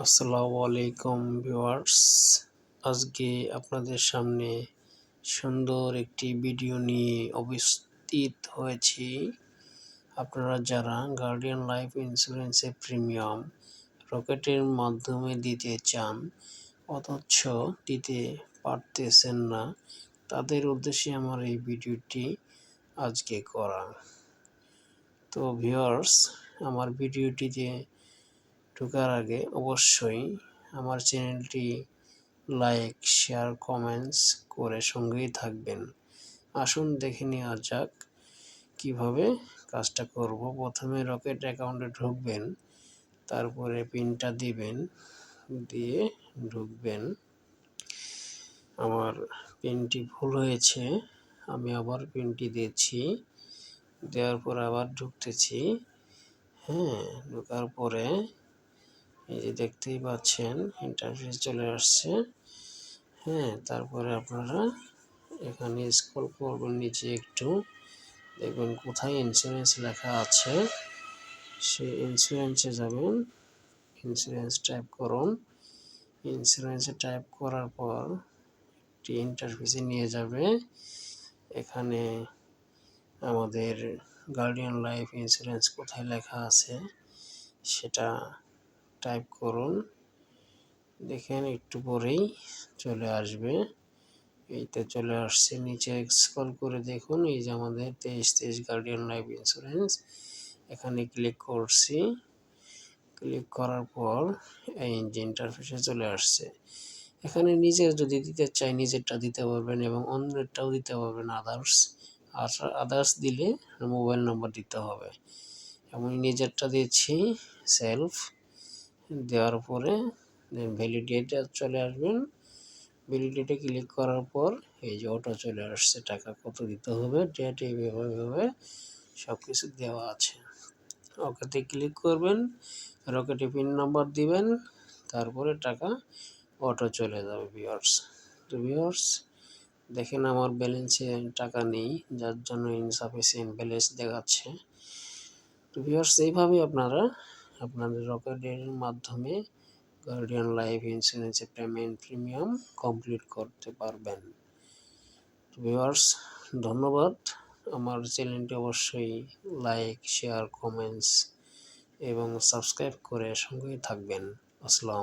আসসালামু আলাইকুম ভিউয়ার্স। আজকে আপনাদের সামনে সুন্দর একটি ভিডিও নিয়ে উপস্থিত হয়েছি। আপনারা যারা গার্ডিয়ান লাইফ ইন্স্যুরেন্সের প্রিমিয়াম রকেটের মাধ্যমে দিতে চান, অথচ দিতে পারতেছেন না, তাদের উদ্দেশ্যে আমার এই ভিডিওটি আজকে করা। তো ভিউয়ার্স, আমার ভিডিওটিতে ঢোকার আগে অবশ্যই আমার চ্যানেলটি লাইক, শেয়ার, কমেন্টস করে সঙ্গেই থাকবেন। আসুন দেখে নেওয়া যাক কীভাবে কাজটা করব। প্রথমে রকেট অ্যাকাউন্টে ঢুকবেন, তারপরে পিনটা দিবেন, দিয়ে ঢুকবেন। আমার পিনটি ভুল হয়েছে, আমি আবার পিনটি দিয়েছি, দেওয়ার পর আবার ঢুকতেছি। হ্যাঁ ঢোকার পরে এই যে দেখতেই পাচ্ছেন ইন্টারফেস চলে আসছে। হ্যাঁ তারপরে আপনারা এখানে স্ক্রল করবেন নিচে একটু। দেখবেন কোথায় ইন্স্যুরেন্স লেখা আছে, সেই ইন্স্যুরেন্সে যাবেন। ইন্স্যুরেন্স টাইপ করুন। ইন্স্যুরেন্সে টাইপ করার পর একটি ইন্টারফেসে নিয়ে যাবে। এখানে আমাদের গার্ডিয়ান লাইফ ইন্স্যুরেন্স কোথায় লেখা আছে, সেটা টাইপ করুন। দেখেন একটু পরেই চলে আসবে। এইতে চলে আসছে, নিচে স্ক্রল করে দেখুন। এই যে আমাদের তেইশ তেইশ গার্ডিয়ান লাইফ ইন্স্যুরেন্স এখানে ক্লিক করছি। ক্লিক করার পর এই যে ইন্টারফেসে চলে আসছে। এখানে নিজের যদি দিতে চাই, নিজেরটা দিতে পারবেন এবং অন্যেরটাও দিতে পারবেন আদার্স আর আদার্স দিলে মোবাইল নাম্বার দিতে হবে। আমি নিজেরটা দিচ্ছি সেলফ দেওয়ার পরে ভ্যালিডেটে চলে আসবেন। ভ্যালিডেটে ক্লিক করার পর এই যে অটো চলে আসছে, টাকা কত দিতে হবে ডেট এইভাবে সব কিছু দেওয়া আছে। ওকেতে ক্লিক করবেন রকেটে পিন নাম্বার দিবেন, তারপরে টাকা অটো চলে যাবে ভিওর্স তো ভিওর্স দেখেন আমার ব্যালেন্সে টাকা নেই, যার জন্য ইনসাফিসিয়েন্ট ব্যালেন্স দেখাচ্ছে। তো ভিওর্স এইভাবে আপনারা আপনাদের রকেটের মাধ্যমে গার্ডিয়ান লাইফ ইন্স্যুরেন্সের পেমেন্ট প্রিমিয়াম কমপ্লিট করতে পারবেন। ভিউয়ার্স, ধন্যবাদ। আমার চ্যানেলটি অবশ্যই লাইক, শেয়ার, কমেন্টস এবং সাবস্ক্রাইব করে সঙ্গেই থাকবেন। আসসালাম